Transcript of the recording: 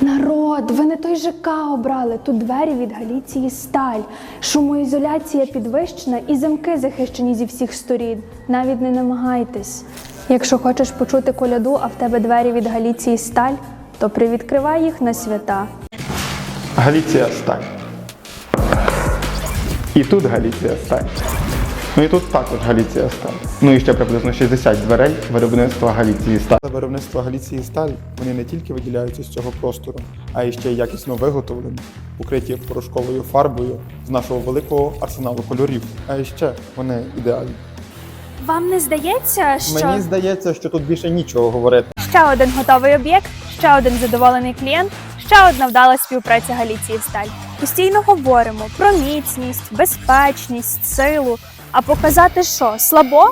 Народ, ви не той ЖК обрали. Тут двері від Галіції сталь. Шумоізоляція підвищена і замки захищені зі всіх сторін. Навіть не намагайтесь. Якщо хочеш почути коляду, а в тебе двері від Галіції сталь, то привідкривай їх на свята. Галіція сталь. І тут Галіція сталь. Ну і тут також Галіція сталь. Ну і ще приблизно 60 дверей виробництва Галіції сталь. Виробництво Галіції сталь вони не тільки виділяються з цього простору, а й ще й якісно виготовлені, укриті порошковою фарбою з нашого великого арсеналу кольорів. А ще вони ідеальні. Вам не здається, що Мені здається, що тут більше нічого говорити. ще один готовий об'єкт, ще один задоволений клієнт, ще одна вдала співпраця Галіції Сталь. Постійно говоримо про міцність, безпечність, силу. А показати що? Слабо?